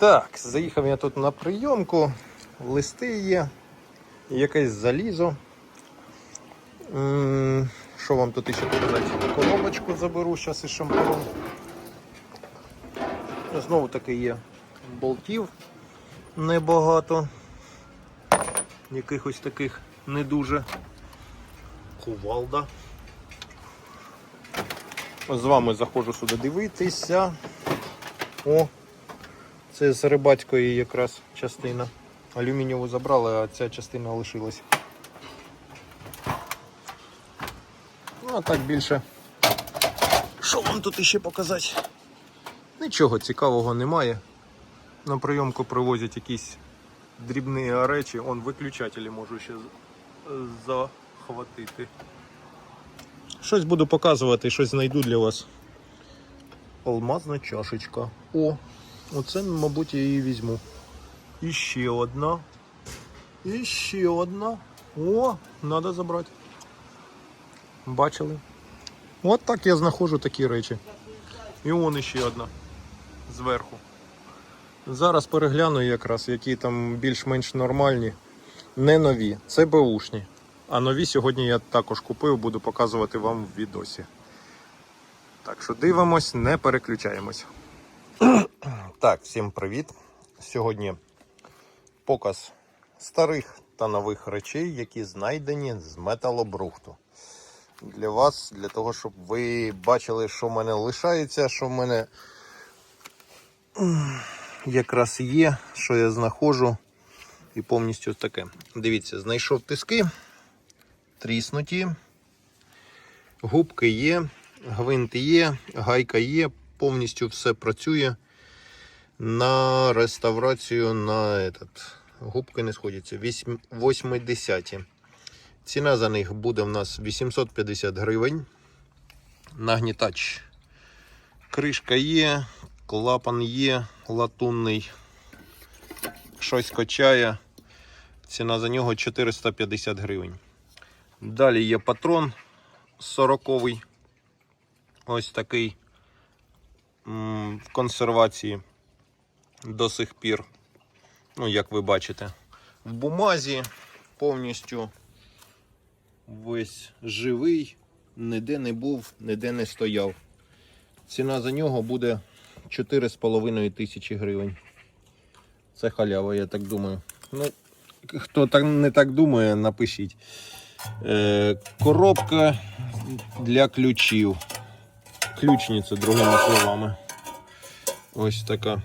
Так, заїхав я тут на прийомку, листи є, якесь залізо. Що вам тут ще показати? Коробочку заберу зараз із шампуром. Знову таки є болтів небагато. Якихось таких не дуже. Кувалда. З вами заходжу сюди дивитися. О, це з рибацької якраз частина. Алюмінієву забрали, а ця частина лишилась. Ну, а так більше. Що вам тут іще показати? Нічого цікавого немає. На прийомку привозять якісь дрібні речі. Он виключателі можу ще захватити. Щось буду показувати, щось знайду для вас. Алмазна чашечка. О, оце, мабуть, я її візьму. І ще одна. І ще одна. О, треба забрати. Бачили? От так я знаходжу такі речі. І он іще одна. Зверху. Зараз перегляну якраз, які там більш-менш нормальні. Не нові, це беушні. А нові сьогодні я також купив, буду показувати вам в відосі. Так що дивимось, не переключаємось. Так, всім привіт. Сьогодні показ старих та нових речей, які знайдені з металобрухту. Для вас, для того, щоб ви бачили, що в мене лишається, що в мене якраз є, що я знаходжу. І повністю таке. Дивіться, знайшов тиски, тріснуті, губки є, гвинт є, гайка є, повністю все працює на реставрацію на этот. Губки не сходяться. 80. Ціна за них буде в нас 850 гривень. Нагнітач. Кришка є, клапан є, латунний. Щось качає. Ціна за нього 450 гривень. Далі є патрон 40-й. Ось такий в консервації до сих пір. Ну, як ви бачите, в бумазі повністю весь живий, ніде не був, ніде не стояв. Ціна за нього буде 4,5 тисячі гривень. Це халява, я так думаю. Ну, хто так не так думає, напишіть. Е, коробка для ключів. Ключниця, другими словами. Ось така.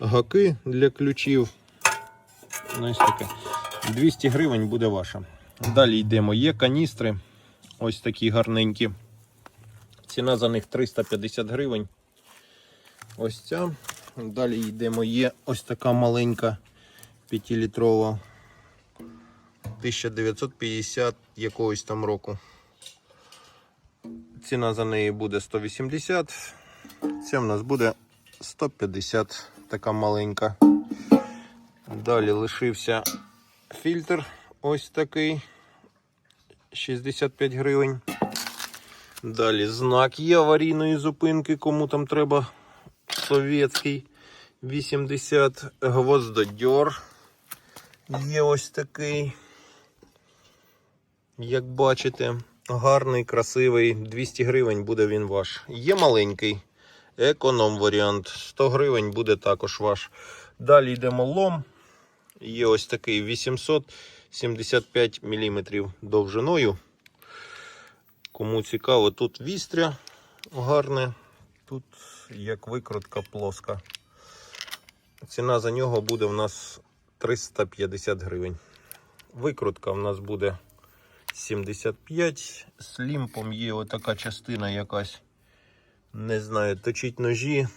Гаки для ключів. Ну, Ось таке. 200 гривень буде ваша. Далі йдемо. Є каністри. Ось такі гарненькі. Ціна за них 350 гривень. Ось ця. Далі йдемо. Є ось така маленька 5-літрова. 1950 якогось там року. Ціна за неї буде 180. Це в нас буде 150, така маленька. Далі лишився фільтр ось такий 65 гривень. Далі знак є аварійної зупинки, кому там треба совєтський 80 гвоздодьор. Є ось такий. Як бачите, гарний, красивий, 200 гривень буде він ваш. Є маленький, економ варіант, 100 гривень буде також ваш. Далі йдемо лом. Є ось такий 875 мм довжиною. Кому цікаво, тут вістря гарне, тут як викрутка плоска. Ціна за нього буде в нас 350 гривень. Викрутка в нас буде 75. З лімпом є отака частина якась. Не знаю, точить ножі,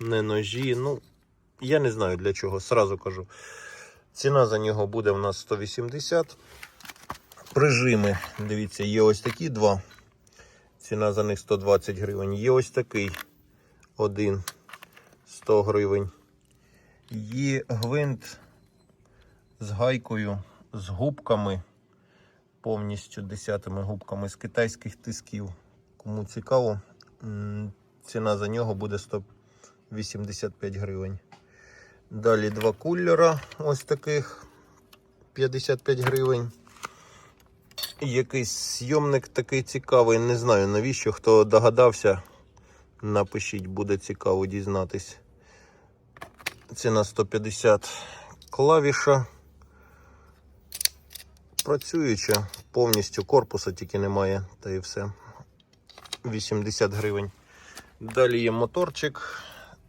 не ножі. Ну, я не знаю для чого, сразу кажу. Ціна за нього буде в нас 180. Прижими, дивіться, є ось такі два. Ціна за них 120 гривень. Є ось такий один 100 гривень. Є гвинт з гайкою, з губками, повністю десятими губками з китайських тисків. Кому цікаво, ціна за нього буде 185 гривень. Далі два кулера ось таких 55 гривень. Якийсь зйомник такий цікавий. Не знаю навіщо. Хто догадався, напишіть, буде цікаво дізнатись. Ціна 150 клавіша. Працююча, повністю корпуса тільки немає, та і все. 80 гривень. Далі є моторчик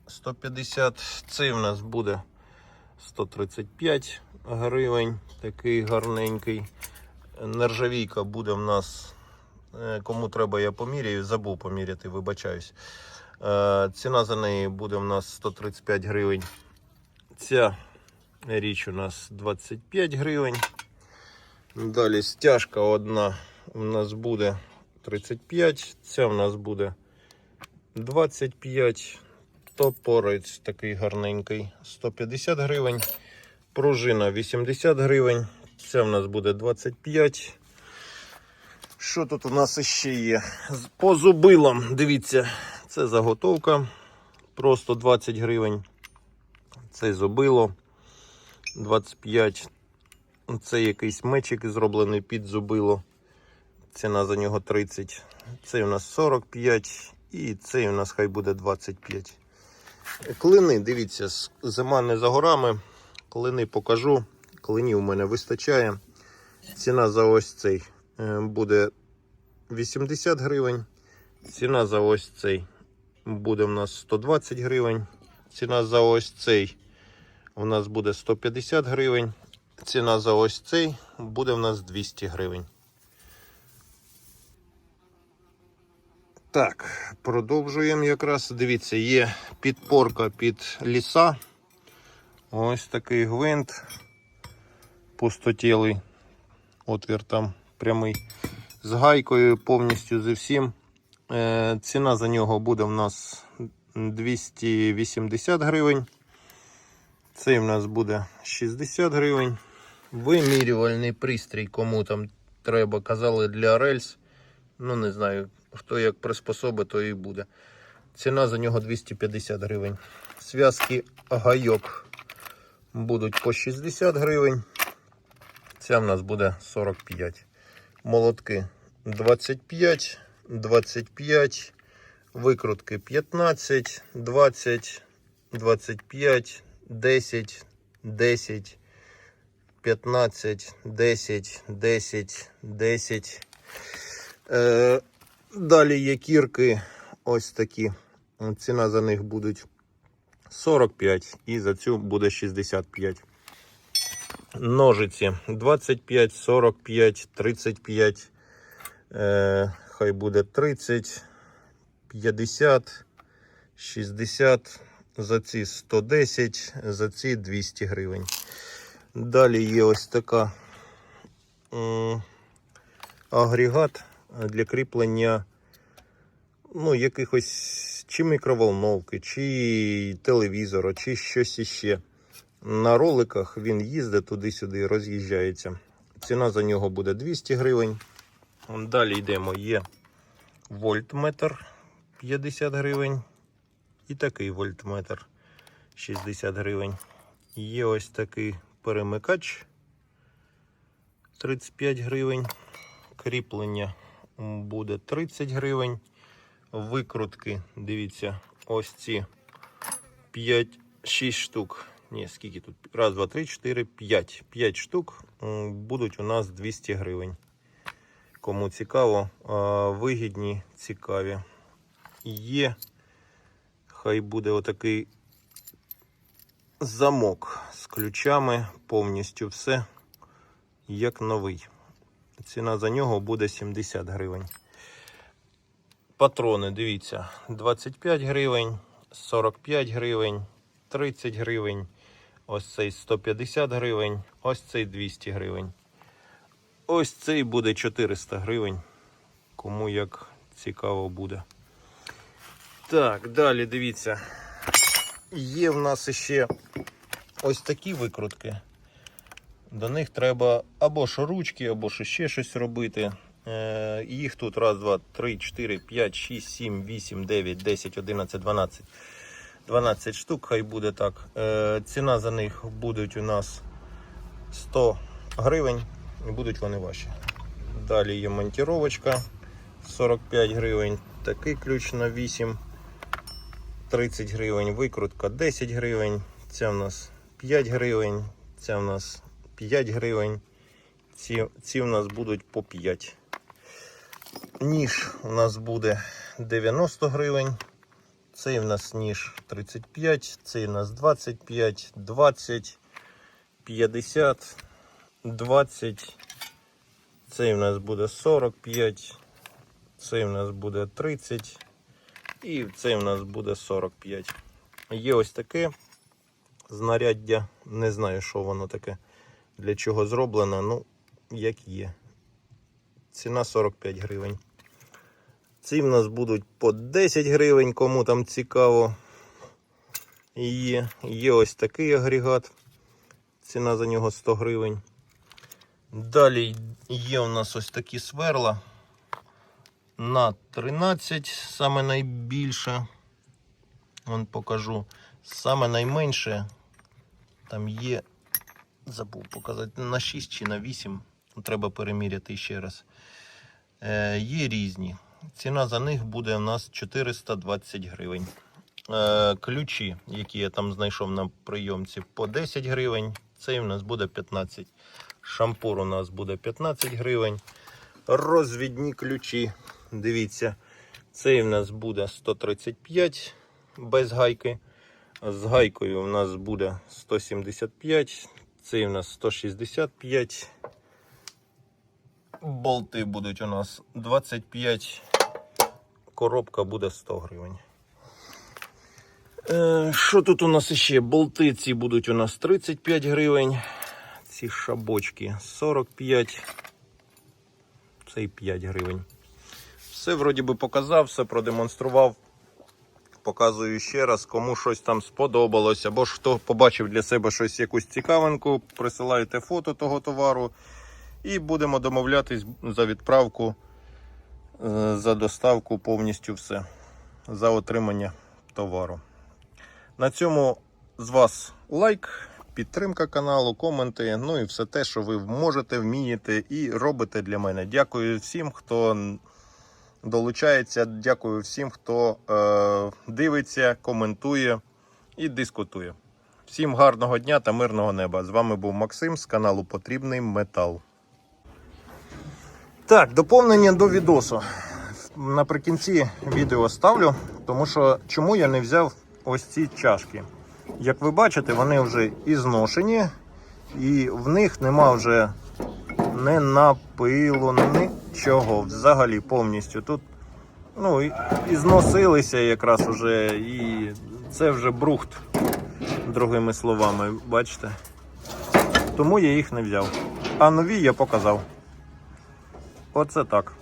150. Цей в нас буде 135 гривень. Такий гарненький. Нержавійка буде в нас. е, Кому треба, я поміряю. Забув поміряти, вибачаюсь. Е, Ціна за неї буде в нас 135 гривень. Ця річ у нас 25 гривень. Далі стяжка одна у нас буде 35, ця у нас буде 25. Топорець такий гарненький 150 гривень. Пружина 80 гривень. Ця в нас буде 25. Що тут у нас ще є? По зубилам, дивіться, це заготовка. Просто 20 гривень. Це зубило 25. Це якийсь мечик зроблений під зубило. Ціна за нього 30. Цей у нас 45 і цей у нас хай буде 25. Клини, дивіться, зима не за горами. Клини покажу. Клинів у мене вистачає. Ціна за ось цей е, буде 80 гривень. Ціна за ось цей буде в нас 120 гривень. Ціна за ось цей у нас буде 150 гривень. Ціна за ось цей буде в нас 200 гривень. Так, продовжуємо якраз. Дивіться, є підпорка під ліса. Ось такий гвинт. Пустотілий. Отвір там прямий. З гайкою повністю зі всім. Е, ціна за нього буде в нас 280 гривень. Цей в нас буде 60 гривень. Вимірювальний пристрій, кому там треба, казали для рельс. Ну, не знаю, хто як приспособить, то і буде. Ціна за нього 250 гривень. Зв'язки гайок будуть по 60 гривень. Ця в нас буде 45. Молотки 25, 25, викрутки 15, 20, 25, 10, 10, 15, 10, 10, 10. Е, далі є кірки ось такі. Ціна за них будуть 45 і за цю буде 65. Ножиці 25, 45, 35. Е, хай буде 30, 50, 60. За ці 110, за ці 200 гривень. Далі є ось така агрегат для кріплення ну, якихось чи мікроволновки, чи телевізора, чи щось іще. На роликах він їздить туди-сюди, роз'їжджається. Ціна за нього буде 200 гривень. Далі йдемо, є вольтметр 50 гривень. І такий вольтметр 60 гривень. Є ось такий перемикач 35 гривень. Кріплення буде 30 гривень. Викрутки, дивіться, ось ці 5-6 штук. Ні, скільки тут? Раз, два, три, чотири, п'ять. П'ять штук будуть у нас 200 гривень. Кому цікаво, вигідні, цікаві. Є, хай буде отакий замок з ключами, повністю все як новий. Ціна за нього буде 70 гривень. Патрони, дивіться, 25 гривень, 45 гривень, 30 гривень, ось цей 150 гривень, ось цей 200 гривень. Ось цей буде 400 гривень. Кому як цікаво буде. Так, далі дивіться. Є в нас ще ось такі викрутки. До них треба або шаручки, або що ще щось робити. Е, їх тут раз, два, три, чотири, п'ять, шість, сім, вісім, дев'ять, десять, одинадцять, дванадцять. 12 штук, хай буде так. Е, ціна за них будуть у нас 100 гривень і будуть вони ваші. Далі є монтіровочка 45 гривень. Такий ключ на 8, 30 гривень. Викрутка 10 гривень. Ця в нас 5 гривень. Ця в нас 5 гривень. Ці, ці в нас будуть по 5. Ніж у нас буде 90 гривень. Цей в нас ніж 35, цей у нас 25, 20, 50, 20. Цей в нас буде 45, цей в нас буде 30 і цей в нас буде 45. Є ось таке знаряддя. Не знаю, що воно таке, для чого зроблено, ну, як є. Ціна 45 гривень. Ці в нас будуть по 10 гривень, кому там цікаво. Є, є ось такий агрегат. Ціна за нього 100 гривень. Далі є у нас ось такі сверла на 13, саме найбільше. Вон покажу. Саме найменше. Там є, забув показати, на 6 чи на 8. Треба переміряти ще раз. Е, є різні. Ціна за них буде у нас 420 гривень. Е, ключі, які я там знайшов на прийомці, по 10 гривень. Цей у нас буде 15. Шампур у нас буде 15 гривень. Розвідні ключі. Дивіться, цей у нас буде 135 без гайки. З гайкою у нас буде 175. Цей у нас 165. Болти будуть у нас 25. Коробка буде 100 гривень. Е, Що тут у нас ще? Болти ці будуть у нас 35 гривень. Ці шабочки 45. Цей 5 гривень. Все вроді би показав, все продемонстрував. Показую ще раз, кому щось там сподобалось, або хто побачив для себе щось, якусь цікавинку, присилайте фото того товару. І будемо домовлятись за відправку, е, за доставку повністю все, за отримання товару. На цьому з вас лайк, підтримка каналу, коменти, ну і все те, що ви можете, вмієте і робите для мене. Дякую всім, хто долучається. Дякую всім, хто е, дивиться, коментує і дискутує. Всім гарного дня та мирного неба. З вами був Максим з каналу Потрібний Метал. Так, доповнення до відосу. Наприкінці відео ставлю, тому що чому я не взяв ось ці чашки. Як ви бачите, вони вже і зношені, і в них нема вже не напилу, нічого взагалі повністю. Тут ну, і, і зносилися якраз уже, і це вже брухт, другими словами, бачите. Тому я їх не взяв. А нові я показав. Оце так.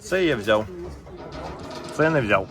Це я взяв. Це не взяв.